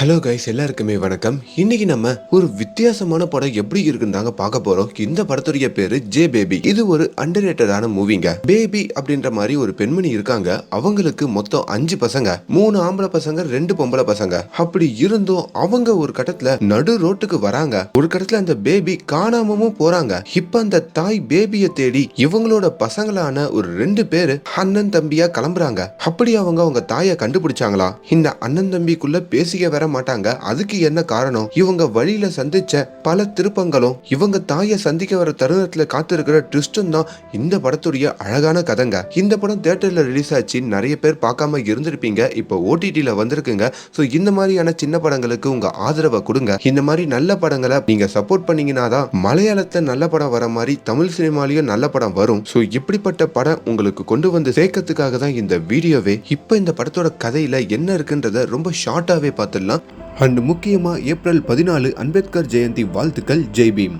Hello guys எல்லாருக்குமே வணக்கம். இன்னைக்கு நம்ம ஒரு வித்தியாசமான படம் எப்படி இருக்குன்னு தாங்க பார்க்க போறோம். இந்த படத்துடைய பேரு ஜே பேபி இது ஒரு அண்டர்ரேட்டடான மூவிங்க பேபி அப்படின்ற மாதிரி ஒரு பெண்மணி இருக்காங்க. அவங்களுக்கு மொத்தம் அஞ்சு பசங்க. மூணு ஆம்பளை பசங்க ரெண்டு பொம்பளை பசங்க. அப்படி இருந்தும் அவங்க ஒரு கட்டத்துல நடு ரோட்டுக்கு வராங்க. ஒரு கட்டத்துல அந்த பேபி காணாமமும் போறாங்க. இப்ப அந்த தாய் பேபியை தேடி இவங்களோட பசங்களான ஒரு ரெண்டு பேரு அண்ணன் தம்பியா கிளம்புறாங்க. அப்படி அவங்க அவங்க தாயை கண்டுபிடிச்சாங்களா? இந்த அண்ணன் தம்பிக்குள்ள பேசிக்க வர மாட்டாங்க. அதுக்கு என்ன காரணம்? இவங்க வழியில சந்திச்ச பல திருப்பங்களும் இவங்க தாயை சந்திக்க வர தருணத்துல காத்திருக்கிற ட்விஸ்டும் தான் இந்த படத்துடைய அழகான கதைங்க. இந்த படம் தியேட்டர்ல ரிலீஸ் ஆச்சு. நிறைய பேர் பார்க்காம இருந்திருப்பீங்க. இப்போ ஓடிடியில வந்திருக்குங்க. ஸோ இந்த மாதிரியான சின்ன படங்களுக்கு உங்க ஆதரவை கொடுங்க. இந்த மாதிரி நல்ல படங்களை நீங்க சப்போர்ட் பண்ணீங்கன்னா தான் மலையாளத்துல நல்ல படம் வர மாதிரி தமிழ் சினிமாலையும் நல்ல படம் வரும். ஸோ இப்படிப்பட்ட படம் உங்களுக்கு கொண்டு வந்து சேர்க்கறதுக்காக தான் இந்த வீடியோவே. இப்போ இந்த படத்தோட கதையில என்ன இருக்குன்றத ரொம்ப ஷார்ட்டாவே பார்த்துடலாம். அண்ட் முக்கியமா ஏப்ரல் பதினாலு அம்பேத்கர் ஜெயந்தி வாழ்த்துக்கள் ஜெய்பீம்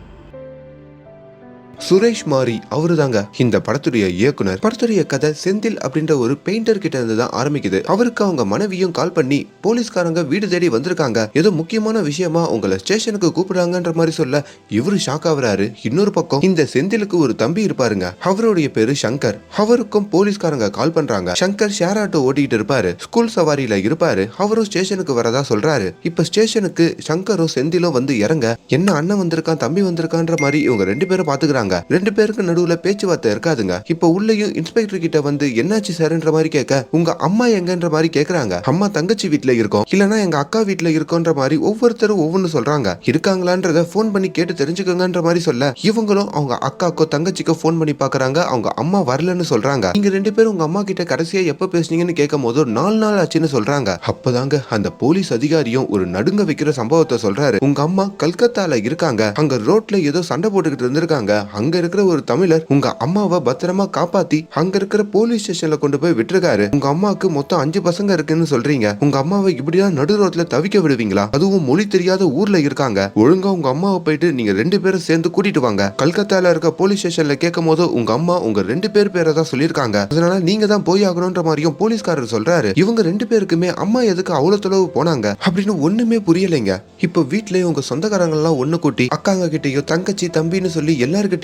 சுரேஷ் மாரி அவரு தாங்க இந்த படத்துடைய இயக்குனர். படத்துடைய கதை செந்தில் அப்படின்ற ஒரு பெயிண்டர் கிட்ட இருந்து தான் ஆரம்பிக்குது. அவருக்கு அவங்க மனைவியும் கால் பண்ணி போலீஸ்காரங்க வீடு தேடி வந்திருக்காங்க. ஏதோ முக்கியமான விஷயமா உங்களை ஸ்டேஷனுக்கு கூப்பிடுறாங்கன்ற மாதிரி சொல்ல இவரு ஷாக் ஆகுறாரு. இன்னொரு பக்கம் இந்த செந்திலுக்கு ஒரு தம்பி இருப்பாருங்க. அவருடைய பேரு சங்கர். அவருக்கும் போலீஸ்காரங்க கால் பண்றாங்க. சங்கர் ஷேர் ஆட்டோ ஓட்டிட்டு இருப்பாரு. ஸ்கூல் சவாரியில இருப்பாரு. அவரும் ஸ்டேஷனுக்கு வரதா சொல்றாரு. இப்ப ஸ்டேஷனுக்கு சங்கரும் செந்திலும் வந்து இறங்க என்ன அண்ணன் வந்திருக்கான் தம்பி வந்திருக்கான்ற மாதிரி இவங்க ரெண்டு பேரும் பாத்துக்கிறாங்க. ரெண்டு பேருக்கு நடுவுல பேச்சுவார்த்தை இருக்காதுங்க. இப்ப உள்ளேயும் இன்ஸ்பெக்டர் கிட்ட வந்து என்னாச்சு சார்ன்ற மாதிரி கேட்க உங்க அம்மா எங்கன்ற மாதிரி கேக்குறாங்க. அம்மா தங்கச்சி வீட்ல இருக்கோம். இல்லனா எங்க அக்கா வீட்டுல இருக்கோன்ற மாதிரி ஒவ்வொருத்தரும் ஒவ்வொன்னு சொல்றாங்க. இருக்காங்களான்றத ஃபோன் பண்ணி கேட்டு தெரிஞ்சுக்கோங்கன்ற மாதிரி சொல்ல இவங்களும் அவங்க அக்காக்கோ தங்கச்சிக்கோ ஃபோன் பண்ணி பாக்குறாங்க. அவங்க அம்மா வரலன்னு சொல்றாங்க. நீங்க ரெண்டு பேரும் உங்க அம்மா கிட்ட கடைசியா எப்ப பேசுனீங்கன்னு கேட்கும் போது நாலு நாள் ஆச்சுன்னு சொல்றாங்க. அப்பதாங்க அந்த போலீஸ் அதிகாரியும் ஒரு நடுங்க வைக்கிற சம்பவத்தை சொல்றாரு. உங்க அம்மா கல்கத்தால இருக்காங்க. அங்க ரோட்ல ஏதோ சண்டை போட்டுக்கிட்டு இருந்திருக்காங்க. அங்க இருக்கிற ஒரு தமிழர் உங்க அம்மாவை பத்திரமா காப்பாத்தி அங்க இருக்கிற போலீஸ் ஸ்டேஷன்ல கொண்டு போய் விட்டுருக்காரு. உங்க அம்மாவுக்கு மொத்தம் அஞ்சு பசங்க இருக்குன்னு சொல்றீங்க. உங்க அம்மாவை இப்படிதான் நடு ரோட்ல தவிக்க விடுவீங்களா? அதுவும் மொழி தெரியாத ஊர்ல இருக்காங்க. ஒழுங்கா உங்க அம்மாவை போயிட்டு நீங்க ரெண்டு பேரும் சேர்ந்து கூட்டிட்டு வாங்க. கல்கத்தால இருக்க போலீஸ் ஸ்டேஷன்ல கேட்கும் போது உங்க அம்மா உங்க ரெண்டு பேர் பேரை தான் சொல்லியிருக்காங்க. அதனால நீங்க தான் போய் ஆகணும்ன்ற மாதிரியும் போலீஸ்காரர் சொல்றாரு. இவங்க ரெண்டு பேருக்குமே அம்மா எதுக்கு அவ்வளவு தொலைவு போனாங்க அப்படின்னு ஒண்ணுமே புரியலைங்க. இப்ப வீட்லயே உங்க சொந்தக்காரங்க எல்லாம் ஒண்ணு கூட்டி அக்காங்க கிட்டயும் தங்கச்சி தம்பின்னு சொல்லி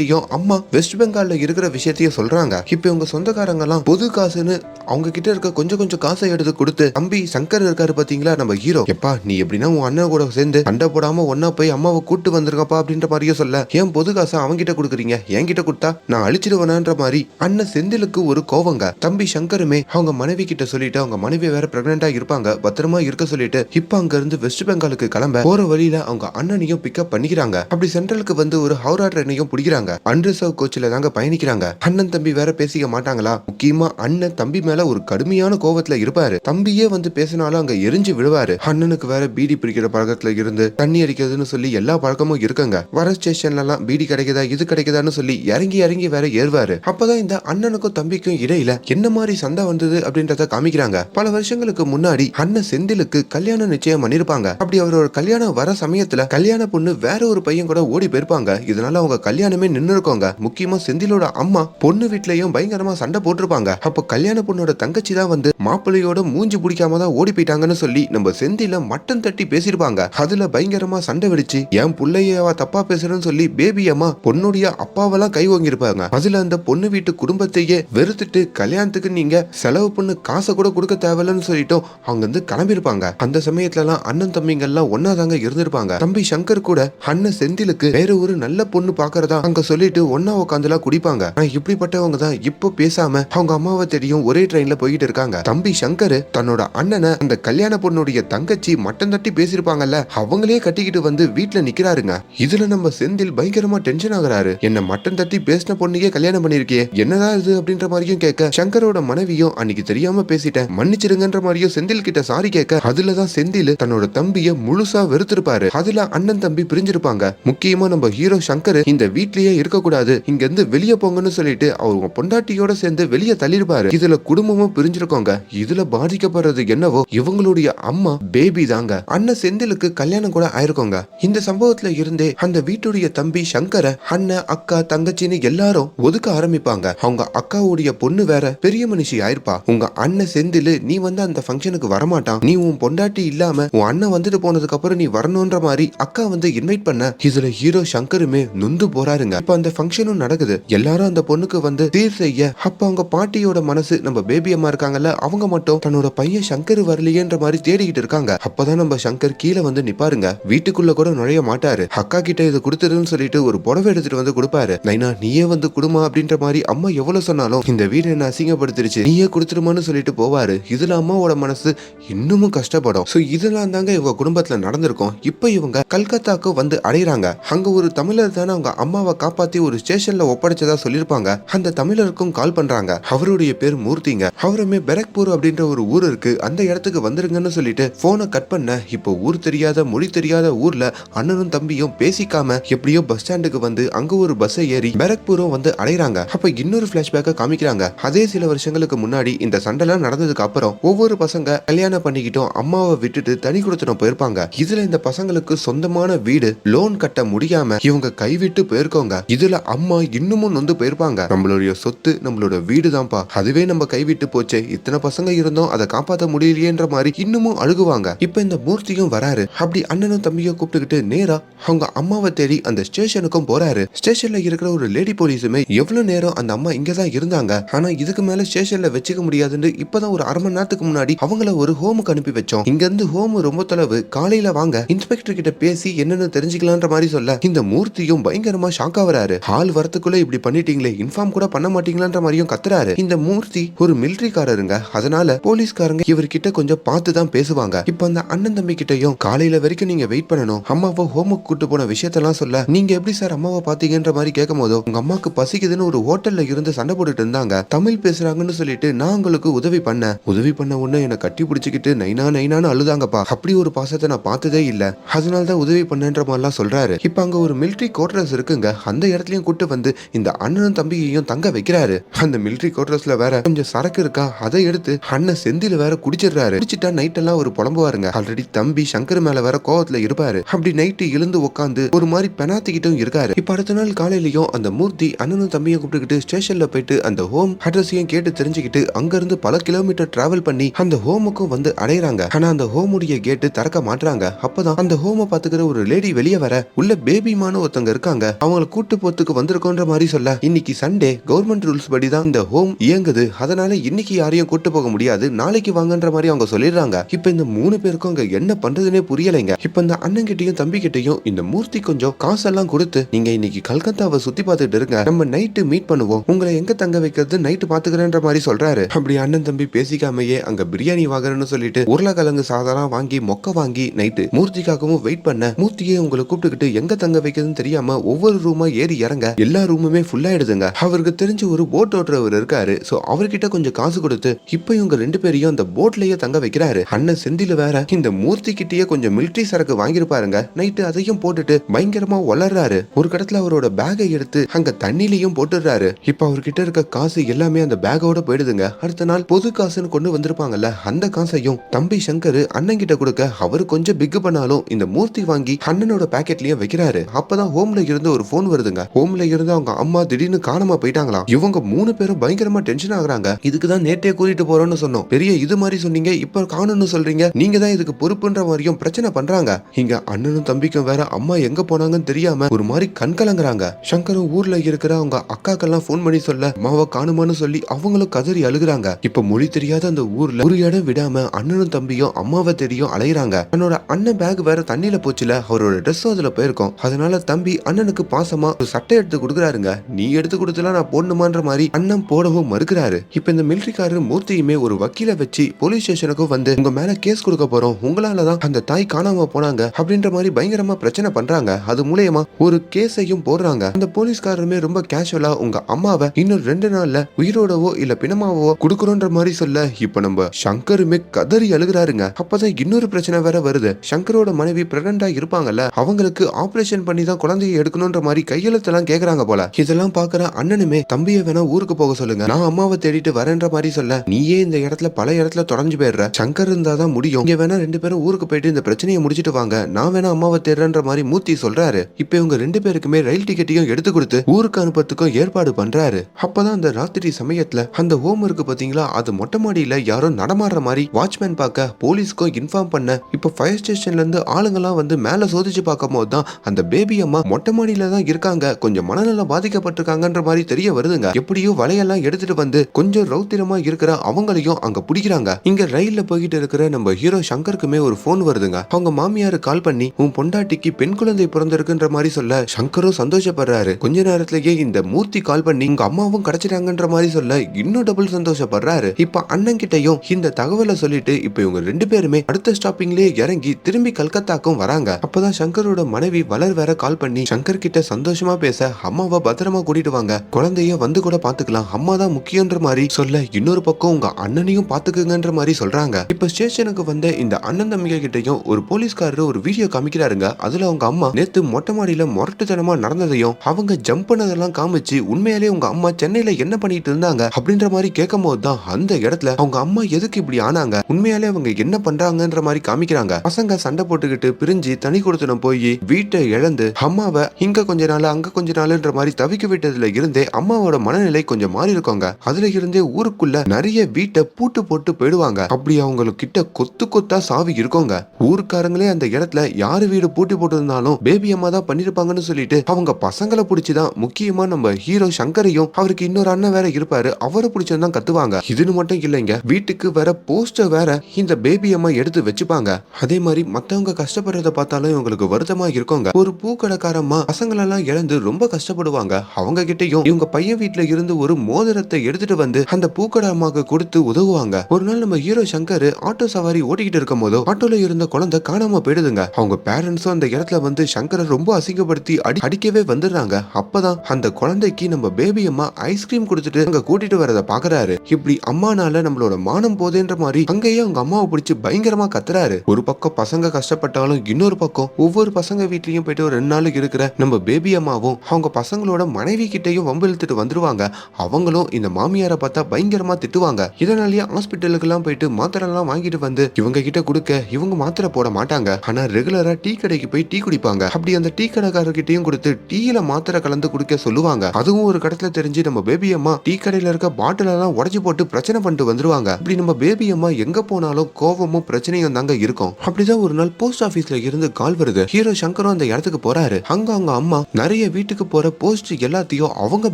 எல்லார்கிட்டயும் அம்மா வெஸ்ட் பெங்கால்ல இருக்கிற விஷயத்தையும் சொல்றாங்க. இப்ப உங்க சொந்தக்காரங்க எல்லாம் பொது காசுன்னு அவங்க கிட்ட இருக்க கொஞ்சம் கொஞ்சம் காசை எடுத்து கொடுத்து தம்பி சங்கர் இருக்காரு பாத்தீங்களா நம்ம ஹீரோ எப்பா நீ எப்படின்னா உன் அண்ணன் கூட சேர்ந்து சண்டை போடாம ஒன்னா போய் அம்மாவை கூட்டு வந்திருக்கப்பா அப்படின்ற மாதிரியே சொல்ல ஏன் பொது காசை அவங்க கிட்ட கொடுக்குறீங்க? என்கிட்ட கொடுத்தா நான் அழிச்சிடுவேனான்ற மாதிரி. அண்ணன் செந்திலுக்கு ஒரு கோவங்க. தம்பி சங்கருமே அவங்க மனைவி கிட்ட சொல்லிட்டு அவங்க மனைவி வேற பிரெக்னெண்டா இருப்பாங்க பத்திரமா இருக்க சொல்லிட்டு இப்ப அங்க இருந்து வெஸ்ட் பெங்காலுக்கு கிளம்ப போற வழியில அவங்க அண்ணனையும் பிக்கப் பண்ணிக்கிறாங்க. அப்படி சென்ட்ரலுக்கு வந்து ஒரு ஹவுரா ட்ரெயினையும் பிடிக்கிறாங்க. அன்ரிசர்வ் கோச்சில தாங்க பயணிக்கிறாங்க. அண்ணன் தம்பி வேற பேசிக்க மாட்டாங்களா? முக்கியமா அண்ணன் தம்பி மேல ஒரு கடுமையான கோவத்துல இருப்பாரு. தம்பியே வந்து பேசினாலும் அங்க எரிஞ்சு விழுவாரு. அண்ணனுக்கு வேற பீடி பிடிக்கிற பழக்கத்துல இருந்து தண்ணி அடிக்கிறதுன்னு சொல்லி எல்லா பழக்கமும் இருக்குங்க. வர ஸ்டேஷன்ல எல்லாம் பீடி கிடைக்குதா இது கிடைக்குதான்னு சொல்லி இறங்கி இறங்கி வேற ஏறுவாரு. அப்பதான் இந்த அண்ணனுக்கும் தம்பிக்கும் இடையில என்ன மாதிரி சண்டை வந்தது அப்படின்றத காமிக்கிறாங்க. பல வருஷங்களுக்கு முன்னாடி அண்ணன் செந்திலுக்கு கல்யாணம் நிச்சயம் பண்ணிருப்பாங்க. அப்படி அவரோட கல்யாணம் வர சமயத்துல கல்யாண பொண்ணு வேற ஒரு பையன் கூட ஓடி போயிருப்பாங்க. இதனால அவங்க கல்யாணமே நின்று இருக்கோங்க. முக்கியமா செந்திலோட அம்மா பொண்ணு வீட்லயும் பயங்கரமா சண்டை போட்டிருப்பாங்க. அப்ப கல்யாண பொண்ணோட தங்கச்சி தான் வந்து மாப்பிள்ளையோட மூஞ்சி பிடிக்காம தான் ஓடி போயிட்டாங்கன்னு சொல்லி நம்ம செந்தில மட்டன் தட்டி பேசியிருப்பாங்க. அதுல பயங்கரமா சண்டை வெடிச்சு என் பிள்ளையவா தப்பா பேசுறேன்னு சொல்லி பேபி அம்மா பொண்ணுடைய அப்பாவெல்லாம் கை வாங்கியிருப்பாங்க அதுல அந்த பொண்ணு வீட்டு குடும்பத்தையே வெறுத்துட்டு கல்யாணத்துக்கு நீங்க செலவு பண்ணு காசை கூட கொடுக்க தேவையில்லன்னு சொல்லிட்டோம் அவங்க வந்து கிளம்பியிருப்பாங்க. அந்த சமயத்துல எல்லாம் அண்ணன் தம்பிங்க எல்லாம் ஒன்னா தாங்க இருந்திருப்பாங்க. தம்பி சங்கர் கூட அண்ணன் செந்திலுக்கு வேற ஒரு நல்ல பொண்ணு பாக்குறதா அங்க சொல்லிட்டு ஒன்னா உட்காந்துலாம் குடிப்பாங்க. ஆனா இப்படிப்பட்டவங்க தான் இப்போ பேசாம அவங்க அம்மாவை தெரியும் ஒரே ட்ரெயின்ல போயிட்டு இருக்காங்க. தம்பி சங்கர் தன்னோட அண்ணனை அந்த கல்யாண பொண்ணுடைய தங்கச்சி மட்டன் தட்டி பேசியிருப்பாங்கல்ல அவங்களே கட்டிக்கிட்டு வந்து வீட்டுல நிக்கிறாருங்க. இதுல நம்ம செந்தில் பயங்கரமா டென்ஷன் ஆகுறாரு. என்ன மட்டன் தட்டி பேசின பொண்ணுக்கே கல்யாணம் பண்ணிருக்கியே? என்னதான் இது? அப்படின்ற மாதிரியும் கேட்க சங்கரோட மனைவியும் அன்னைக்கு தெரியாம பேசிட்டேன். மன்னிச்சிருங்கன்ற மாதிரியும் செந்தில் கிட்ட சாரி கேட்க அதுலதான் செந்தில் தன்னோட தம்பிய முழுசா வெறுத்திருப்பாரு. அதுல அண்ணன் தம்பி பிரிஞ்சிருப்பாங்க. முக்கியமா நம்ம ஹீரோ சங்கர் இந்த வீட்லயே இருக்கக்கூடாது. இங்க இருந்து வெளியே போங்கன்னு சொல்லிட்டு அவங்க பொண்டாட்டியோட சேர்ந்து வெளியே தள்ளிருப்பாரு. இதுல குடும்பமும் பிரிஞ்சிருக்கோங்க. இதுல பாதிக்கப்படுறது என்னவோ இவங்களுடைய அம்மா பேபி தாங்க. அண்ணன் செந்திலுக்கு கல்யாணம் கூட ஆயிருக்கோங்க. இந்த சம்பவத்துல இருந்தே அந்த வீட்டுடைய தம்பி சங்கர அண்ணன் அக்கா தங்கச்சின்னு எல்லாரும் ஒதுக்க ஆரம்பிப்பாங்க. அவங்க அக்காவுடைய பொண்ணு வேற பெரிய மனுஷி ஆயிருப்பா. உங்க அண்ணன் செந்திலு நீ வந்து அந்த ஃபங்க்ஷனுக்கு வரமாட்டான். நீ உன் பொண்டாட்டி இல்லாம உன் அண்ணன் வந்துட்டு போனதுக்கு அப்புறம் நீ வரணும்ன்ற மாதிரி அக்கா வந்து இன்வைட் பண்ண இதுல ஹீரோ சங்கருமே நொந்து போறாருங்க. இப்ப அந்த ஃபங்க்ஷனும் நடக்குது. எல்லாரும் அந்த பொண்ணுக்கு வந்து சீர் செய்ய அப்ப அவங்க பாட்டியோட மனசு நம்ம பேபி அம்மா இருக்காங்கல்ல அவங்க மட்டும் தன்னோட பையன் சங்கர் வரலையேன்ற மாதிரி தேடிக்கிட்டு இருக்காங்க. அப்பதான் நம்ம சங்கர் கீழே வந்து நிப்பாருங்க. வீட்டுக்குள்ள கூட நுழைய மாட்டாரு. அக்கா கிட்ட இதை கொடுத்துருன்னு சொல்லிட்டு ஒரு புடவை எடுத்துட்டு வந்து கொடுப்பாரு. நைனா நீயே வந்து குடுமா அப்படின்ற மாதிரி அம்மா எவ்வளவு சொன்னாலும் இந்த வீடு என்ன அசிங்கப்படுத்திருச்சு. நீயே கொடுத்துருமான்னு சொல்லிட்டு போவாரு. இதுல அம்மாவோட மனசு இன்னமும் கஷ்டப்படும். சோ இதெல்லாம் தாங்க இவங்க குடும்பத்துல நடந்திருக்கும். இப்போ இவங்க கல்கத்தாக்கு வந்து அடையிறாங்க. அங்க ஒரு தமிழர் தானே அவங்க அம்மாவை காப்பாத்தி ஒரு ஸ்டேஷன்ல ஒப்படைச்சதா சொல்லிருப்பாங்க அந்த தமிழருக்கும் கால் பண்றாங்க. அவருடைய பேர் மூர்த்திங்க. அவருமே பெரக்பூர் அப்படின்ற ஒரு ஊர் இருக்கு. அந்த இடத்துக்கு வந்துருங்கன்னு சொல்லிட்டு போனை கட் பண்ண இப்போ ஊர் தெரியாத மொழி தெரியாத ஊர்ல அண்ணனும் தம்பியும் பேசிக்காம எப்படியோ பஸ் ஸ்டாண்டுக்கு வந்து அங்க ஒரு பஸ்ஸை ஏறி பெரக்பூரும் வந்து அடையறாங்க அப்ப இன்னொரு பிளாஷ்பேக்கை காமிக்கிறாங்க. அதே சில வருஷங்களுக்கு முன்னாடி இந்த சண்டைலாம் நடந்ததுக்கு அப்புறம் ஒவ்வொரு பசங்க கல்யாணம் பண்ணிக்கிட்டும் அம்மாவை விட்டுட்டு தனி கொடுத்துட்டு போயிருப்பாங்க. இதுல இந்த பசங்களுக்கு சொந்தமான வீடு லோன் கட்ட முடியாம இவங்க கைவிட்டு போயிருக்கோங்க. இதுல அம்மா இன்னமும் நொந்து போயிருப்பாங்க. நம்மளுடைய சொத்து நம்மளோட வீடு தான்ப்பா அதுவே நம்ம கைவிட்டு போச்சே. இத்தனை பசங்க இருந்தோம் அதை காப்பாத்த முடியலையேன்ற மாதிரி இன்னமும் அழுகுவாங்க. இப்ப இந்த மூர்த்தியும் வராரு. அப்படி அண்ணனும் தம்பியும் கூப்பிட்டுக்கிட்டு நேரா அவங்க அம்மாவை தேடி அந்த ஸ்டேஷனுக்கும் போறாரு. ஸ்டேஷன்ல இருக்கிற ஒரு லேடி போலீஸுமே எவ்வளவு நேரம் அந்த அம்மா இங்க தான் இருந்தாங்க. ஆனா இதுக்கு மேல ஸ்டேஷன்ல வச்சுக்க முடியாதுன்னு இப்பதான் ஒரு அரை மணி நேரத்துக்கு முன்னாடி அவங்கள ஒரு ஹோமுக்கு அனுப்பி வச்சோம். இங்க இருந்து ஹோம் ரொம்ப தொலைவு. காலையில வாங்க. இன்ஸ்பெக்டர் கிட்ட பேசி என்னன்னு தெரிஞ்சுக்கலான்ற மாதிரி சொல்ல இந்த மூர்த்தியும் பயங்கரமா ஷாக் ஆகுறாரு ஹால் வரத்துக்குள்ள இப்படி பண்ணிட்டீங்களே இன்ஃபார்ம் கூட பண்ண மாட்டீங்களான்ற மாதிரியும் கத்துறாரு. இந்த மூர்த்தி ஒரு மிலிட்டரிக்காரருங்க அதனால போலீஸ்காரங்க இவர்கிட்ட கொஞ்சம் பார்த்து தான் பேசுவாங்க. இப்ப அந்த அண்ணன் தம்பி கிட்டயும் காலையில வரைக்கும் நீங்க வெயிட் பண்ணணும். அம்மாவை ஹோமுக்கு கூட்டு போன விஷயத்தெல்லாம் சொல்ல. நீங்க எப்படி சார் அம்மாவை பாத்தீங்கன்ற மாதிரி கேட்கும் போதோ உங்க அம்மாக்கு பசிக்குதுன்னு ஒரு ஹோட்டல்ல இருந்து சண்டை போட்டுட்டு இருந்தாங்க. தமிழ் பேசுறாங்கன்னு சொல்லிட்டு நான் உங்களுக்கு உதவி பண்ணேன் உதவி பண்ண உடனே என்னை கட்டி பிடிச்சிக்கிட்டு நைனா நைனான்னு அழுதாங்கப்பா. அப்படி ஒரு பாசத்தை நான் பார்த்ததே இல்ல. அதனால தான் உதவி பண்ணன்ற மாதிரிலாம் சொல்றாரு. இப்ப அங்க ஒரு மிலிட்டரி குவார்டர்ஸ் இருக்குங்க. அந்த இடத்துலயும் கூட்டு வந்து இந்த அண்ணனும் தம்பியையும் தங்க வைக்கிறாரு. அந்த மிலிட்ரி குவார்டர்ஸ்ல வேற கொஞ்சம் சரக்கு இருக்கா அதை எடுத்து அண்ணன் செந்தில வேற குடிச்சிடுறாரு. குடிச்சிட்டா நைட் எல்லாம் ஒரு புலம்புவாருங்க. ஆல்ரெடி தம்பி சங்கர் மேல வேற கோவத்துல இருப்பாரு. அப்படி நைட்டு எழுந்து உட்காந்து ஒரு மாதிரி பெனாத்திக்கிட்டும் இருக்காரு. இப்ப அடுத்த நாள் காலையிலயும் அந்த மூர்த்தி அண்ணனும் தம்பியும் கூப்பிட்டுக்கிட்டு ஸ்டேஷன்ல போயிட்டு அந்த ஹோம் அட்ரஸையும் கேட்டு தெரிஞ்சுக்கிட்டு அங்க இருந்து பல கிலோமீட்டர் டிராவல் பண்ணி அந்த ஹோமுக்கும் வந்து அடையிறாங்க. ஆனா அந்த ஹோமுடைய கேட்டு திறக்க மாட்றாங்க. அப்பதான் அந்த ஹோம பாத்துக்கிற ஒரு லேடி வெளியே வர உள்ள பேபிமான ஒருத்தங்க இருக்காங்க. அவங்கள கூட்டு போத்துக்கு வந்திருக்கோன்ற மாதிரி சொல்ல இன்னைக்கு சண்டே கவர்மெண்ட் ரூல்ஸ் படி தான் இந்த ஹோம் இயங்குது. அதனால இன்னைக்கு யாரையும் கூட்டு போக முடியாது. நாளைக்கு வாங்கன்ற மாதிரி அவங்க சொல்லிடுறாங்க. இப்ப இந்த மூணு பேருக்கும் அங்க என்ன பண்றதுன்னே புரியலைங்க. இப்ப இந்த அண்ணன் கிட்டயும் தம்பி கிட்டையும் இந்த மூர்த்தி கொஞ்சம் காசெல்லாம் கொடுத்து நீங்க இன்னைக்கு கல்கத்தாவை சுத்தி பார்த்துட்டு இருங்க. நம்ம நைட்டு மீட் பண்ணுவோம். உங்களை எங்க தங்க வைக்கிறது? நைட்டு பாத்துக்கிறேன்ற மாதிரி சொல்றாரு. அப்படி அண்ணன் தம்பி பேசிக்காமையே அங்க பிரியாணி வாங்குறேன்னு சொல்லிட்டு உருளைக்கிழங்கு சாதம் வாங்கி மொக்க வாங்கி நைட்டு மூர்த்திக்காகவும் வெயிட் பண்ண மூர்த்தியே உங்களை கூப்பிட்டுக்கிட்டு எங்க தங்க வைக்கிறதுன்னு தெரியாம ஒவ்வொரு ரூமா ஏறி இறங்க எல்லா ரூமுமே ஃபுல் ஆயிடுதுங்க. அவருக்கு தெரிஞ்ச ஒரு போட் ஓட்டுறவர் இருக்காரு. சோ அவர்கிட்ட கொஞ்சம் காசு கொடுத்து இப்ப இவங்க ரெண்டு பேரையும் அந்த போட்லயே தங்க வைக்கிறாரு. அண்ணன் செந்தில வேற இந்த மூர்த்தி கிட்டயே கொஞ்சம் மிலிட்டரி சரக்கு வாங்கியிருப்பாருங்க. நைட்டு அதையும் போட்டுட்டு பயங்கரமா வளர்றாரு. ஒரு கடத்துல அவரோட பேக்கை எடுத்து அங்க தண்ணிலையும் போட்டுடுறாரு. இப்ப அவர்கிட்ட இருக்க காசு எல்லாமே அந்த பேக்கோட போயிடுதுங்க. அடுத்த நாள் பொது காசுன்னு கொண்டு வந்திருப்பாங்கல்ல அந்த காசையும் தம்பி சங்கர் அண்ணன் கிட்ட கொடுக்க அவர் கொஞ்சம் பிக் பண்ணாலும் இந்த மூர்த்தி வாங்கி அண்ணனோட பேக்கெட்லயே வைக்கிறாரு. அப்பதான் ஹோம்ல இருந்து ஒரு போன் ஆகுதுங்க ஹோம்ல இருந்து அவங்க அம்மா திடீர்னு காணாம போயிட்டாங்களாம் இவங்க மூணு பேரும் பயங்கரமா டென்ஷன் ஆகுறாங்க. இதுக்கு தான் நேற்றே கூட்டிட்டு போறோம்னு சொன்னோம். பெரிய இது மாதிரி சொன்னீங்க இப்ப காணும்னு சொல்றீங்க. நீங்க தான் இதுக்கு பொறுப்புன்ற மாதிரியும் பிரச்சனை பண்றாங்க. இங்க அண்ணனும் தம்பிக்கும் வேற அம்மா எங்க போனாங்கன்னு தெரியாம ஒரு மாதிரி கண் கலங்குறாங்க. சங்கரும் ஊர்ல இருக்கிற அவங்க அக்காக்கெல்லாம் ஃபோன் பண்ணி சொல்ல அம்மாவை காணுமான்னு சொல்லி அவங்களும் கதறி அழுகுறாங்க. இப்ப மொழி தெரியாத அந்த ஊர்ல ஒரு இடம் விடாம அண்ணனும் தம்பியும் அம்மாவை தெரியும் அலையுறாங்க. தன்னோட அண்ணன் பேக் வேற தண்ணியில போச்சுல அவரோட ட்ரெஸ்ஸும் அதுல போயிருக்கும். அதனால தம்பி அண்ணனுக்கு பாசமா ஒரு சட்டை எடுத்து கொடுக்குறாருங்க. நீ எடுத்து கொடுத்தலாம் நான் போடணுமான்ற மாதிரி அண்ணன் போடவும் மறுக்கிறாரு. இப்ப இந்த மிலிட்டரிக்காரர் மூர்த்தியுமே ஒரு வக்கீல வச்சு போலீஸ் ஸ்டேஷனுக்கும் வந்து உங்க மேல கேஸ் கொடுக்க போறோம். உங்களாலதான் அந்த தாய் காணாம போனாங்க அப்படின்ற மாதிரி பயங்கரமா பிரச்சனை பண்றாங்க. அது மூலயமா ஒரு கேஸையும் போடுறாங்க. அந்த போலீஸ்காரருமே ரொம்ப கேஷுவலா உங்க அம்மாவை இன்னும் ரெண்டு நாள்ல உயிரோடவோ இல்ல பிணமாவோ கொடுக்குறோன்ற மாதிரி சொல்ல இப்ப நம்ம சங்கருமே கதறி அழுகுறாருங்க. அப்பதான் இன்னொரு பிரச்சனை வேற வருது. சங்கரோட மனைவி பிரெக்னண்டா இருப்பாங்கல்ல. அவங்களுக்கு ஆபரேஷன் பண்ணி தான் குழந்தையை எடுக்கணும்ன்ற மாதிரி கை கையெழுத்தெல்லாம் கேக்குறாங்க போல. இதெல்லாம் பாக்குற அண்ணனுமே தம்பியை வேணா ஊருக்கு போக சொல்லுங்க. நான் அம்மாவை தேடிட்டு வரேன்ற மாதிரி சொல்ல. நீயே இந்த இடத்துல பல இடத்துல தொடஞ்சு போயிடுற. சங்கர் இருந்தாதான் முடியும். இங்க வேணா ரெண்டு பேரும் ஊருக்கு போயிட்டு இந்த பிரச்சனையை முடிச்சிட்டு வாங்க. நான் வேணா அம்மாவை தேடுறேன்ற மாதிரி மூர்த்தி சொல்றாரு. இப்ப இவங்க ரெண்டு பேருக்குமே ரயில் டிக்கெட்டையும் எடுத்து கொடுத்து ஊருக்கு அனுப்புறதுக்கும் ஏற்பாடு பண்றாரு. அப்பதான் அந்த ராத்திரி சமயத்துல அந்த ஹோம் இருக்கு பாத்தீங்களா? அது மொட்டை மாடியில யாரோ நடமாடுற மாதிரி வாட்ச்மேன் பார்க்க போலீஸ்க்கும் இன்ஃபார்ம் பண்ண இப்ப ஃபயர் ஸ்டேஷன்ல இருந்து ஆளுங்கெல்லாம் வந்து மேல சோதிச்சு பார்க்கும் போது தான் அந்த பேபி அம்மா மொட்டை மாடியில தான் இருக்காங்க கொஞ்சம் மனநலம் பாதிக்கப்பட்டிருக்காங்கன்ற மாதிரி தெரிய வருதுங்க. எப்படியோ வலையெல்லாம் எடுத்துட்டு வந்து கொஞ்சம் ரௌத்திரமா இருக்கிற அவங்களையும் அங்க பிடிக்கிறாங்க. இங்க ரயில்ல போய்கிட்டு இருக்கிற நம்ம ஹீரோ சங்கருக்குமே ஒரு போன் வருதுங்க. அவங்க மாமியாரு கால் பண்ணி உன் பொண்டாட்டிக்கு பெண் குழந்தை பிறந்திருக்குன்ற மாதிரி சொல்ல சங்கரும் சந்தோஷப்படுறாரு. கொஞ்ச நேரத்திலேயே இந்த மூர்த்தி கால் பண்ணி உங்க அம்மாவும் கிடைச்சிட்டாங்கன்ற மாதிரி சொல்ல இன்னும் டபுள் சந்தோஷப்படுறாரு. இப்ப அண்ணன் கிட்டயும் இந்த தகவலை சொல்லிட்டு இப்ப இவங்க ரெண்டு பேருமே அடுத்த ஸ்டாப்பிங்லயே இறங்கி திரும்பி கல்கத்தாக்கும் வராங்க. அப்பதான் சங்கரோட மனைவி வளர் வேற கால் பண்ணி சங்கர் கிட்ட சந்தோஷம் பேச அம்மாவை பத்திரமா கூட்டிட்டு வாங்க. குழந்தைய வந்து கூட பாத்துக்கலாம் அம்மா தான் முக்கியன்ற மாதிரி சொல்ல இன்னொரு பக்கம் உங்க அண்ணனையும் பாத்துக்குங்கன்ற மாதிரி சொல்றாங்க. இப்ப ஸ்டேஷனுக்கு வந்த இந்த அண்ணன் தம்பிங்க கிட்டையும் ஒரு போலீஸ்காரர் ஒரு வீடியோ காமிக்கிறாருங்க. அதுல அவங்க அம்மா நேத்து மொட்டை மாடியில முரட்டுத்தனமா நடந்ததையும் அவங்க ஜம்ப் பண்ணதெல்லாம் காமிச்சு உண்மையாலே உங்க அம்மா சென்னையில என்ன பண்ணிட்டு இருந்தாங்க அப்படின்ற மாதிரி கேட்கும் போதுதான் அந்த இடத்துல அவங்க அம்மா எதுக்கு இப்படி ஆனாங்க? உண்மையாலே அவங்க என்ன பண்றாங்கன்ற மாதிரி காமிக்கிறாங்க. பசங்க சண்டை போட்டுக்கிட்டு பிரிஞ்சு தனி கொடுத்தனம் போய் வீட்டை இழந்து அம்மாவை இங்க கொஞ்ச நாளா அங்க கொஞ்ச நாள்ன்ற மாதிரி தவிக்க விட்டதுல இருந்தே அம்மாவோட மனநிலை கொஞ்சம் மாறி இருக்காங்க அதுல இருந்தே ஊருக்குள்ள நிறைய வீட்டை பூட்டு போட்டு போயிடுவாங்க. அப்படி அவங்களுக்கு கிட்ட கொத்து கொத்தா சாவி இருக்கோங்க. ஊருக்காரங்களே அந்த இடத்துல யாரு வீடு பூட்டி போட்டிருந்தாலும் பேபி அம்மா தான் பண்ணிருப்பாங்கன்னு சொல்லிட்டு அவங்க பசங்களை பிடிச்சிதான் முக்கியமா நம்ம ஹீரோ சங்கரையும் அவருக்கு இன்னொரு அண்ணன் வேற இருப்பாரு. அவரை பிடிச்சதான் கத்துவாங்க. இதுன்னு மட்டும் இல்லைங்க. வீட்டுக்கு வேற போஸ்டர் வேற இந்த பேபி அம்மா எடுத்து வச்சுப்பாங்க. அதே மாதிரி மத்தவங்க கஷ்டப்படுறத பார்த்தாலும் இவங்களுக்கு வருத்தமா இருக்கோங்க. ஒரு பூக்கடைக்காரம்மா பசங்களெல்லாம் இழந்து ரொம்ப கஷ்டப்படுவாங்க. அவங்க கிட்டயும் இவங்க பையன் வீட்டுல இருந்து ஒரு மோதிரத்தை எடுத்துட்டு வந்து அந்த பூக்கடை அம்மாவுக்கு கொடுத்து உதவுவாங்க. ஒரு நாள் நம்ம ஹீரோ சங்கர் ஆட்டோ சவாரி ஓட்டிக்கிட்டு இருக்கும் போதோ ஆட்டோல இருந்த குழந்தை காணாம போயிடுதுங்க. அவங்க பேரண்ட்ஸும் அந்த இடத்துல வந்து சங்கரை ரொம்ப அசிங்கப்படுத்தி அடி அடிக்கவே வந்துடுறாங்க. அப்பதான் அந்த குழந்தைக்கு நம்ம பேபி அம்மா ஐஸ்கிரீம் கொடுத்துட்டு அங்க கூட்டிட்டு வரத பாக்குறாரு. இப்படி அம்மானால நம்மளோட மானம் போதேன்ற மாதிரி அங்கேயே அவங்க அம்மாவை பிடிச்சி பயங்கரமா கத்துறாரு. ஒரு பக்கம் பசங்க கஷ்டப்பட்டாலும் இன்னொரு பக்கம் ஒவ்வொரு பசங்க வீட்லயும் போயிட்டு ஒரு ரெண்டு நாளுக்கு இருக்கிற நம்ம பேபி அம்மாவும் அவங்க பசங்களோட மனைவி கிட்டையும் வம்பு இழுத்துட்டு வந்துருவாங்க. அவங்களும் இந்த மாமியாரை பார்த்தா பயங்கரமா திட்டுவாங்க. இதனாலேயே ஹாஸ்பிட்டலுக்கு எல்லாம் போயிட்டு மாத்திரை எல்லாம் வாங்கிட்டு வந்து இவங்க கிட்ட கொடுக்க இவங்க மாத்திரை போட மாட்டாங்க. ஆனா ரெகுலரா டீ கடைக்கு போய் டீ குடிப்பாங்க. அப்படி அந்த டீ கடைக்காரர்கிட்டையும் கொடுத்து டீல மாத்திரை கலந்து குடிக்க சொல்லுவாங்க. அதுவும் ஒரு கடத்துல தெரிஞ்சு நம்ம பேபி அம்மா டீ கடையில இருக்க பாட்டில் எல்லாம் உடச்சு போட்டு பிரச்சனை பண்ணிட்டு வந்துருவாங்க. இப்படி நம்ம பேபி அம்மா எங்க போனாலும் கோவமும் பிரச்சனையும் தாங்க இருக்கும். அப்படிதான் ஒரு நாள் போஸ்ட் ஆபீஸ்ல இருந்து கால் வருது. ஹீரோ சங்கரும் அந்த இடத்துக்கு போறாரு. அங்க அவங்க அம்மா நிறைய வீட்டுக்கு போற போஸ்ட் எல்லாத்தையும் அவங்க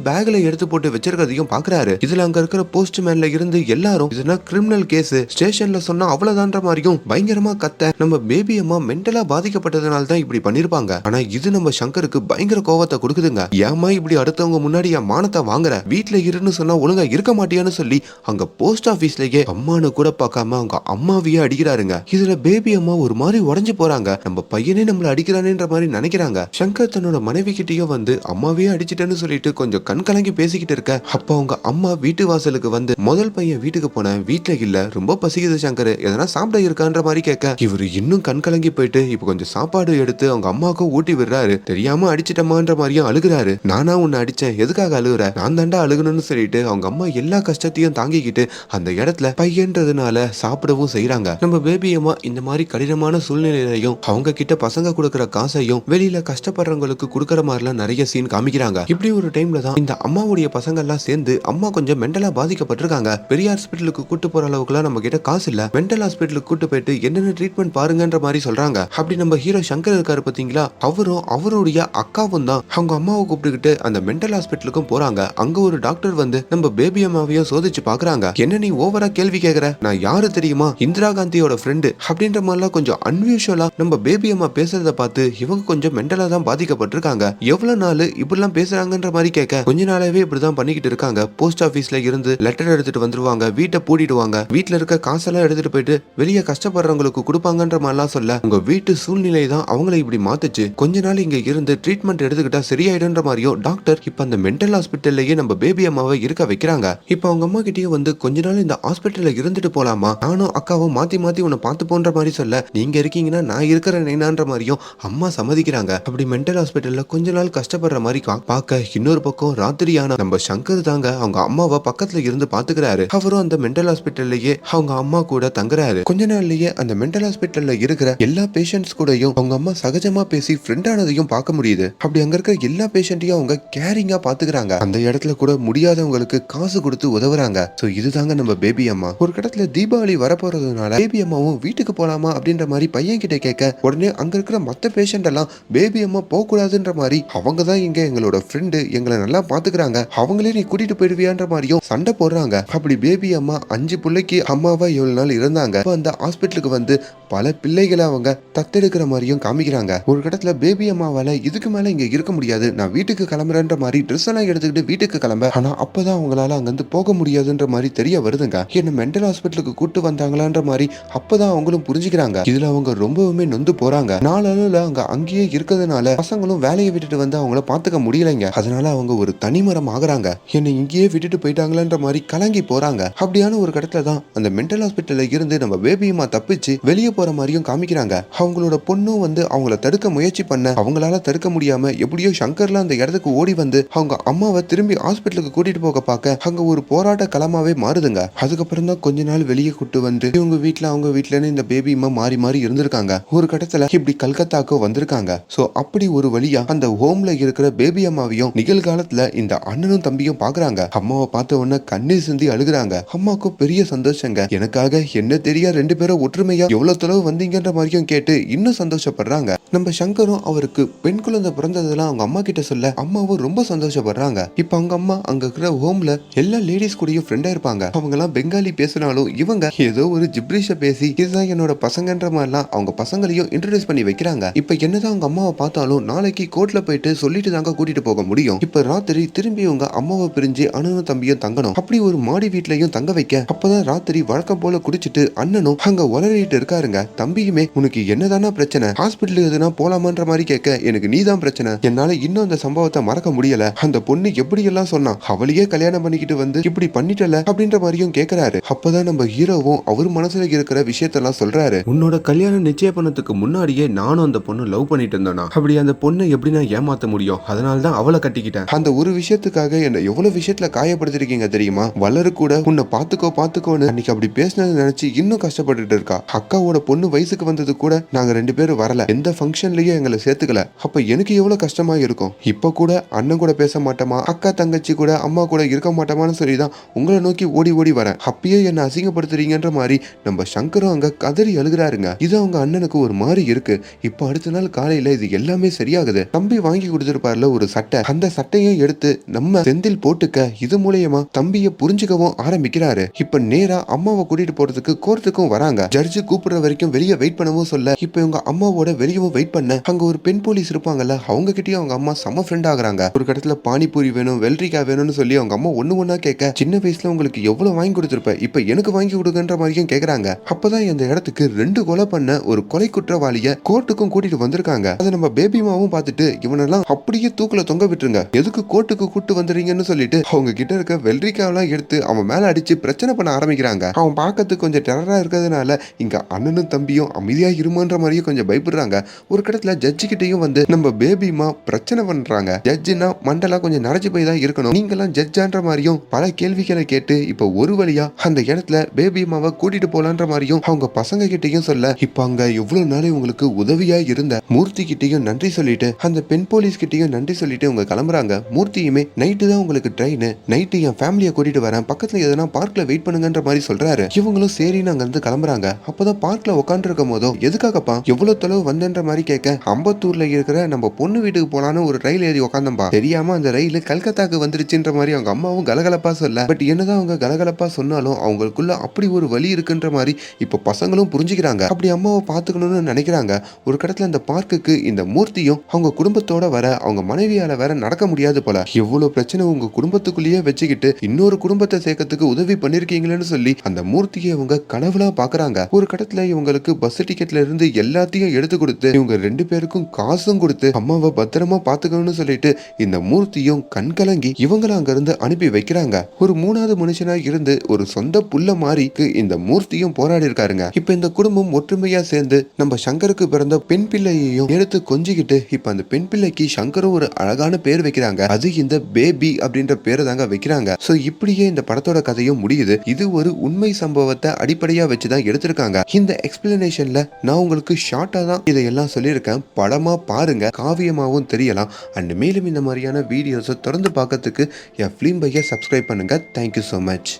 பேக்ல எடுத்து போட்டு வச்சிருக்கிறதையும் பாக்குறாரு. இதுல அங்க இருக்கிற போஸ்ட் மேன்ல இருந்து எல்லாரும் இதுனா கிரிமினல் கேஸ் ஸ்டேஷன்ல சொன்னா அவ்வளவுதான்ற மாதிரியும் பயங்கரமா கத்த நம்ம பேபி அம்மா மென்டலா பாதிக்கப்பட்டதுனால தான் இப்படி பண்ணிருப்பாங்க. ஆனா இது நம்ம சங்கருக்கு பயங்கர கோவத்தை கொடுக்குதுங்க. ஏமா இப்படி அடுத்தவங்க முன்னாடி என் மானத்தை வாங்குற? வீட்டுல இருன்னு சொன்னா ஒழுங்கா இருக்க மாட்டியான்னு சொல்லி அங்க போஸ்ட் ஆபீஸ்லயே அம்மானு கூட பார்க்காம அவங்க அம்மாவையே அடிக்கிறாருங்க. இதுல பேபி அம்மா ஒரு மாதிரி உடஞ்சு போறாங்க. நம்ம பையனே நம்மள அடிக்கிறானேன்ற மாதிரி நினைக்கிறாங்க. சங்கர் தன்னோட மனைவி வெளியே வந்து அம்மாவே அடிச்சிட்டேன்னு சொல்லிட்டு கொஞ்சம் கண் கலங்கி பேசிக்கிட்டு இருக்க. அப்ப அவங்க அம்மா வீட்டு வாசலுக்கு வந்து முதல் பையன் வீட்டுக்கு போனேன் வீட்டுல இல்ல ரொம்ப பசிக்குது சங்கர் எதனா சாப்பிட இருக்கான்ற மாதிரி கேட்க. இவரு இன்னும் கண் கலங்கி போயிட்டு இப்ப கொஞ்சம் சாப்பாடு எடுத்து அவங்க அம்மாவுக்கும் ஊட்டி விடுறாரு. தெரியாம அடிச்சிட்டமான்ற மாதிரியும் அழுகுறாரு. நானா உன்னை அடிச்சேன். எதுக்காக அழுகுற? நான் தாண்டா அழுகணும்னு சொல்லிட்டு அவங்க அம்மா எல்லா கஷ்டத்தையும் தாங்கிக்கிட்டு அந்த இடத்துல பையன்றதுனால சாப்பிடவும் செய்யறாங்க நம்ம பேபி அம்மா இந்த மாதிரி கடினமான சூழ்நிலையிலையும் அவங்க கிட்ட பசங்க கொடுக்குற காசையும் வெளியில கஷ்டப்படுறவங்களுக்கு கொடுக்குற மாதிரிலாம் நிறைய சீன் காமிக்கிறாங்க. இப்படி ஒரு டைம்ல தான் இந்த அம்மாவுடைய பசங்க எல்லாம் சேர்ந்து அம்மா கொஞ்சம் மென்டலா பாதிக்கப்பட்டிருக்காங்க. பெரிய ஹாஸ்பிட்டலுக்கு கூட்டு போற அளவுக்குலாம் நம்ம கிட்ட காசு இல்ல. மென்டல் ஹாஸ்பிட்டலுக்கு கூட்டு போயிட்டு என்னென்ன ட்ரீட்மெண்ட் பாருங்கன்ற மாதிரி சொல்றாங்க. அப்படி நம்ம ஹீரோ சங்கர் இருக்காரு பாத்தீங்களா அவரும் அவருடைய அக்காவும் தான் அவங்க அம்மாவை கூப்பிட்டுக்கிட்டு அந்த மென்டல் ஹாஸ்பிட்டலுக்கும் போறாங்க. அங்க ஒரு டாக்டர் வந்து நம்ம பேபி அம்மாவையும் சோதிச்சு பாக்குறாங்க என்ன நீ ஓவரா கேள்வி கேக்குற? நான் யாரு தெரியுமா? இந்திரா காந்தியோட ஃப்ரெண்டு அப்படின்ற மாதிரிலாம் கொஞ்சம் அன்யூஷுவலா நம்ம பேபி அம்மா பேசுறத பார்த்து இவங்க கொஞ்சம் மென்டலா தான் பாதிக்கப்பட்டிருக்காங்க. எவ்வளவு நாள் இப்படிலாம் பேசுறாங்கன்ற மாதிரி கேட்க கொஞ்ச நாளாவே இப்படிதான் பண்ணிக்கிட்டு இருக்காங்க. போஸ்ட் ஆபீஸ்ல இருந்து லெட்டர் எடுத்துட்டு வந்துருவாங்க வீட்டை பூட்டிடுவாங்க. வீட்டில் இருக்க காசெல்லாம் எடுத்துட்டு போயிட்டு வெளியே கஷ்டப்படுறவங்களுக்கு கொடுப்பாங்கன்ற மாதிரிலாம் சொல்ல உங்க வீட்டு சூழ்நிலை தான் அவங்களை இப்படி மாத்துச்சு. கொஞ்ச நாள் இங்க இருந்து ட்ரீட்மெண்ட் எடுத்துக்கிட்டா சரியாயிடுன்ற மாதிரியும் டாக்டர் இப்ப அந்த மென்டல் ஹாஸ்பிட்டல்லையே நம்ம பேபி அம்மாவை இருக்க வைக்கிறாங்க. இப்ப அவங்க அம்மா கிட்டயே வந்து கொஞ்ச நாள் இந்த ஹாஸ்பிட்டல்ல இருந்துட்டு போலாமா? நானும் அக்காவும் மாத்தி மாத்தி உன்னை பார்த்து போன்ற மாதிரி சொல்ல நீங்க இருக்கீங்கன்னா நான் இருக்கிற நைனான்ற மாதிரியும் அம்மா சம்மதிக்கிறாங்க. அப்படி மென்டல் ஹாஸ்பிட்டல்ல கொஞ்ச நாள் கஷ்டப்படுற மாதிரி பார்க்க இன்னொரு பக்கம் ராத்திரியான நம்ம சங்கர் தாங்க அவங்க அம்மாவை பக்கத்துல இருந்து பாத்துக்கிறாரு. அவரும் அந்த மென்டல் ஹாஸ்பிட்டல்லயே அவங்க அம்மா கூட தங்குறாரு. கொஞ்ச நாள்லயே அந்த மென்டல் ஹாஸ்பிட்டல்ல இருக்கிற எல்லா பேஷண்ட்ஸ் கூடயும் அவங்க அம்மா சகஜமா பேசி ஃப்ரெண்ட் ஆனதையும் பார்க்க முடியுது. அப்படி அங்க இருக்கிற எல்லா பேஷண்ட்டையும் அவங்க கேரிங்கா பாத்துக்கிறாங்க. அந்த இடத்துல கூட முடியாதவங்களுக்கு காசு கொடுத்து உதவுறாங்க. சோ இதுதாங்க நம்ம பேபி அம்மா. ஒரு இடத்துல தீபாவளி வரப்போறதுனால பேபி அம்மாவும் வீட்டுக்கு போலாமா அப்படின்ற மாதிரி பையன் கிட்ட கேட்க உடனே அங்க இருக்கிற மத்த பேஷண்ட் எல்லாம் பேபி அம்மா போக கூடாதுன்ற மாதிரி அவங்க தான் இங்க எங்களோட ஃப்ரெண்டு எங்களை நல்லா பாத்துக்கிறாங்க. அவங்களே நீ கூட்டிட்டு போயிடுவியான்ற மாதிரியும் சண்டை போடுறாங்க. அப்படி பேபி அம்மா அஞ்சு பிள்ளைக்கு அம்மாவா எவ்வளவு நாள் இருந்தாங்க அந்த ஹாஸ்பிட்டலுக்கு வந்து பல பிள்ளைகளை அவங்க தத்தெடுக்கிற மாதிரியும் காமிக்கிறாங்க. ஒரு இடத்துல பேபி அம்மாவால இதுக்கு மேல இங்க இருக்க முடியாது. நான் வீட்டுக்கு கிளம்புறேன்ற மாதிரி ட்ரெஸ் எல்லாம் எடுத்துக்கிட்டு வீட்டுக்கு கிளம்ப ஆனா அப்பதான் அவங்களால அங்கிருந்து போக முடியாதுன்ற மாதிரி தெரிய வருதுங்க. என்ன மென்டல் ஹாஸ்பிட்டலுக்கு கூட்டு வந்தாங்களான்ற மாதிரி அப்பதான் அவங்களும் புரிஞ்சுக்கிறாங்க. இதுல அவங்க ரொம்பவுமே நொந்து போறாங்க. நாளளவுல அங்க அங்கேயே இருக்கிறதுனால பசங்களும் வேலையை விட்டுட்டு வந்து அவங்கள பாத்துக்க முடியலைங்க. அதனால அவங்க ஒரு தனிமரம் ஆகுறாங்க. என்னை இங்கேயே விட்டுட்டு போயிட்டாங்களேன்ற மாதிரி கலங்கி போறாங்க. அப்படியான ஒரு கடத்துல தான் அந்த மென்டல் ஹாஸ்பிட்டல்ல இருந்து நம்ம பேபியம்மா தப்பிச்சு வெளியே போற மாதிரியும் காமிக்கிறாங்க. அவங்களோட பொண்ணும் வந்து அவங்கள தடுக்க முயற்சி பண்ண அவங்களால தடுக்க முடியாம எப்படியோ சங்கர்ல அந்த இடத்துக்கு ஓடி வந்து அவங்க அம்மாவை திரும்பி ஹாஸ்பிட்டலுக்கு கூட்டிட்டு போக பார்க்க அங்க ஒரு போராட்ட களமாவே மாறுதுங்க. அதுக்கப்புறம் தான் கொஞ்ச நாள் வெளியே கூட்டு வந்து இவங்க வீட்டுல அவங்க வீட்லன்னு இந்த பேபி அம்மா மாறி மாறி இருந்திருக்காங்க. ஒரு கட்டத்துல இப்படி கல்கத்தாக்கு வந்திருக்காங்க. சோ அப்படி ஒரு வழியா அந்த ஹோம்ல இருக்கிற பேபி அம்மாவையும் நிகழ்காலத்துல இந்த அண்ணனும் தம்பியும் பாக்குறாங்க. அம்மாவை பார்த்த உடனே கண்ணீர் சிந்தி அழுகுறாங்க. அம்மாவுக்கும் பெரிய சந்தோஷங்க. எனக்காக என்ன தெரியா ரெண்டு பேரும் ஒற்றுமையா எவ்வளவு தொலைவு வந்தீங்கன்ற மாதிரியும் கேட்டு இன்னும் சந்தோஷப்படுறாங்க. நம்ம சங்கரும் அவருக்கு பெண் குழந்தை பிறந்ததெல்லாம் அவங்க அம்மா கிட்ட சொல்ல அம்மாவும் ரொம்ப சந்தோஷப்படுறாங்க. இப்ப அவங்க அம்மா அங்க இருக்கிற ஹோம்ல எல்லா லேடிஸ் கூடயும் ஃப்ரெண்டா இருப்பாங்க. அவங்க எல்லாம் பெங்காலி பேசினாலும் இவங்க ஏதோ ஒரு ஜிப்ரிஷ பேசி இதுதான் என்னோட பசங்கன்ற மாதிரிலாம் அவங்க பசங்களையும் இன்ட்ரடியூஸ் பண்ணி வைக்கிறாங்க. இப்ப என்னதான் அவங்க அம்மாவை பார்த்தாலும் நாளைக்கு கோர்ட்ல போயிட்டு சொல்லிட்டு தாங்க கூட்டிட்டு போக முடியும். இப்ப ராத்திரி திரும்பி உங்க அம்மாவை பிரிஞ்சு அண்ணனும் தம்பியும் தங்கணும். அப்படி ஒரு மாடி வீட்லயும் தங்க வைக்க. அப்பதான் ராத்திரி வழக்கம் போல குடிச்சிட்டு அண்ணனும் அங்க உளறிட்டு இருக்காருங்க. தம்பியுமே உனக்கு என்னதானா பிரச்சனை? ஹாஸ்பிட்டலுக்கு எதுனா போலாமான்ற மாதிரி கேட்க எனக்கு நீதான் பிரச்சனை. என்னால இன்னும் அந்த சம்பவத்தை மறக்க முடியல. அந்த பொண்ணு எப்படி எல்லாம் சொன்னா அவளையே கல்யாணம் பண்ணிக்கிட்டு வந்து இப்படி பண்ணிட்டல? அப்படின்ற மாதிரியும் கேக்குறாரு. அப்பதான் நம்ம ஹீரோவும் அவர் மனசுல இருக்கிற விஷயத்தெல்லாம் சொல்றாரு. உன்னோட கல்யாணம் நிச்சய பண்ணதுக்கு முன்னாடியே நானும் அந்த பொண்ணு லவ் பண்ணிட்டு இருந்தேனா? அப்படி அந்த பொண்ணை எப்படி நான் ஏமாற்ற முடியும். அதனால தான் அவளை கட்டிக்கிட்டேன். அந்த ஒரு விஷயத்துக்காக என்ன எவ்வளவு விஷயத்துல காயப்படுத்திருக்கீங்க தெரியுமா? வளரு கூட உன்னை பாத்துக்கோ பாத்துக்கோன்னு அன்னைக்கு அப்படி பேசினதை நினைச்சு இன்னும் கஷ்டப்பட்டுட்டு இருக்கா. அக்காவோட பொண்ணு வயசுக்கு வந்தது கூட நாங்க ரெண்டு பேரும் வரல. எந்த ஃபங்க்ஷன்லயும் எங்களை சேர்த்துக்கல. அப்ப எனக்கு எவ்வளவு கஷ்டமா இருக்கும்? இப்ப கூட அண்ணன் கூட பேச மாட்டோமா? அக்கா தங்கச்சி கூட அம்மா கூட இருக்க மாட்டோமான்னு சொல்லி தான் உங்களை நோக்கி ஓடி ஓடி வரேன். அப்பயே என்ன அசிங்கப்படுத்துறீங்கன்ற மாதிரி நம்ம சங்கரும் அங்க கதறி அழுகுறாருங்க. இது அவங்க அண்ணனுக்கு ஒரு மாதிரி இருக்கு. இப்ப அடுத்த நாள் காலையில இது எல்லாமே சரியாகுது. தம்பி வாங்கி கொடுத்துருப்பார்ல ஒரு சட்டை. அந்த சட்டையும் எடுத்து நம்ம செந்தில் போட்டுக்க இது மூலியமா தம்பிய புரிஞ்சுக்கவும் ஆரம்பிக்கிறாரு. இப்ப நேரா அம்மாவை கூட்டிட்டு போறதுக்கு கோர்ட்டுக்கும் வராங்க. ஜட்ஜு கூப்பிடுற வரைக்கும் வெளியே வெயிட் பண்ணவும் சொல்ல இப்ப இவங்க அம்மாவோட வெளியவும் வெயிட் பண்ண அங்க ஒரு பெண் போலீஸ் இருப்பாங்கல்ல அவங்க கிட்டயும் அவங்க அம்மா செம ஃப்ரெண்ட் ஆகுறாங்க. ஒரு கடத்துல பானிபூரி வேணும் வெள்ளரிக்காய் வேணும்னு சொல்லி அவங்க அம்மா ஒண்ணு ஒண்ணா கேட்க சின்ன வயசுல உங்களுக்கு எவ்வளவு வாங்கி கொடுத்துருப்ப இப்ப எனக்கு வாங்கி கொடுக்குன்ற மாதிரியும் கேக்குறாங்க. அப்பதான் இந்த இடத்துக்கு ரெண்டு கொலை பண்ண ஒரு கொலை குற்றவாளிய கோர்ட்டுக்கும் கூட்டிட்டு வந்திருக்காங்க. அதை நம்ம பேபிமாவும் பார்த்துட்டு இவனெல்லாம் அப்படியே தூக்குல தொங்க விட்டுருங்க. எதுக்கு கோர்ட்டுக்கு கூட்டு வந்துறீங்கன்னு சொல்லிட்டு அவங்க கிட்ட இருக்க வெல்ரிக்காவெல்லாம் எடுத்து அவன் மேல அடிச்சு பிரச்சனை பண்ண ஆரம்பிக்கிறாங்க. அவன் பார்க்கறதுக்கு கொஞ்சம் டெரரா இருக்கிறதுனால இங்க அண்ணனும் தம்பியும் அமைதியா இருமான்ற மாதிரியும் கொஞ்சம் பயப்படுறாங்க. ஒரு கடத்துல ஜட்ஜு கிட்டையும் வந்து நம்ம பேபிமா பிரச்சனை பண்றாங்க. ஜட்ஜுனா மண்டலா கொஞ்சம் நரைச்சு போய் தான் இருக்கணும். நீங்கெல்லாம் ஜட்ஜான்ற மாதிரியும் பல கேள்விகளை கேட்டு இப்போ ஒரு வழியா அந்த இடத்துல பேபிமாவை கூட்டிட்டு போலான்ற மாதிரியும் அவங்க பசங்க கிட்டையும் சொல்ல இப்போ அங்க எவ்வளவு நாள் உங்களுக்கு உதவியா இருந்த மூர்த்தி கிட்டையும் நன்றி சொல்லிட்டு அந்த பெண் போலீஸ் கிட்டயும் நன்றி சொல்லிட்டு அவங்க கிளம்புறாங்க. மூர்த்தியுமே நைட்டு தான் உங்களுக்கு ட்ரெயின் நைட்டு என் ஃபேமிலியை கூட்டிட்டு வரேன். பக்கத்துல எதனா பார்க்ல வெயிட் பண்ணுங்கன்ற மாதிரி சொல்றாரு. இவங்களும் சரின்னு அங்க இருந்து கிளம்புறாங்க. அப்பதான் பார்க்ல உட்காந்து இருக்கும் போதோ எதுக்காகப்பா? எவ்வளவு தொலைவு வந்தேன்ற மாதிரி கேட்க அம்பத்தூர்ல இருக்கிற நம்ம பொண்ணு வீட்டுக்கு போலான்னு ஒரு ரயில் ஏறி உட்காந்தம்பா தெரியாம அந்த ரயில் கல்கத்தாக்கு வந்துருச்சுன்ற மாதிரி அவங்க அம்மாவும் கலகலப்பா சொல்ல. பட் என்னதான் அவங்க கலகலப்பா சொன்னாலும் அவங்களுக்குள்ள அப்படி ஒரு வழி இருக்குன்ற மாதிரி இப்போ பசங்களும் புரிஞ்சுக்கிறாங்க. அப்படி அம்மாவை பாத்துக்கணும்னு நினைக்கிறாங்க. ஒரு கடத்துல அந்த பார்க்குக்கு இந்த மூர்த்தியும் அவங்க குடும்பத்தோட வர அவங்க மனைவியால வேற நடக்க முடியாது போல. எவ்வளவு பிரச்சனை உங்க குடும்பத்துக்குள்ளேயே வச்சுக்கிட்டு இன்னொரு குடும்பத்தை சேர்க்கறதுக்கு உதவி பண்ணிருக்கீங்களேன்னு சொல்லி அந்த மூர்த்தியை இவங்க கனவுலாம் பாக்குறாங்க. ஒரு கடத்துல இவங்களுக்கு பஸ் டிக்கெட்ல இருந்து எல்லாத்தையும் எடுத்து கொடுத்து இவங்க ரெண்டு பேருக்கும் காசும் கொடுத்து அம்மாவை பத்திரமா பாத்துக்கணும்னு சொல்லிட்டு இந்த மூர்த்தியும் கண் கலங்கி இவங்கள அங்க இருந்து அனுப்பி வைக்கிறாங்க. ஒரு மூணாவது மனுஷனா இருந்து ஒரு சொந்த புள்ள மாறிக்கு இந்த மூர்த்தியும் போராடி இருக்காருங்க. இப்ப இந்த குடும்பம் ஒற்றுமையா சேர்ந்து நம்ம சங்கருக்கு பிறந்த பெண் பிள்ளையையும் எடுத்து கொஞ்சிக்கிட்டு இப்ப அந்த பெண் பிள்ளை பூனைக்கு சங்கரும் ஒரு அழகான பேர் வைக்கிறாங்க. அது இந்த பேபி அப்படின்ற பேரை தாங்க வைக்கிறாங்க. சோ இப்படியே இந்த படத்தோட கதையும் முடியுது. இது ஒரு உண்மை சம்பவத்தை அடிப்படையா வச்சுதான் எடுத்திருக்காங்க. இந்த எக்ஸ்பிளனேஷன்ல நான் உங்களுக்கு ஷார்ட்டா தான் இதையெல்லாம் சொல்லியிருக்கேன். படமா பாருங்க. காவியமாகவும் தெரியலாம். அண்ட் மேலும் இந்த மாதிரியான வீடியோஸை தொடர்ந்து பார்க்கறதுக்கு என் ஃபிலிம் பையை சப்ஸ்கிரைப் பண்ணுங்க. Thank you so much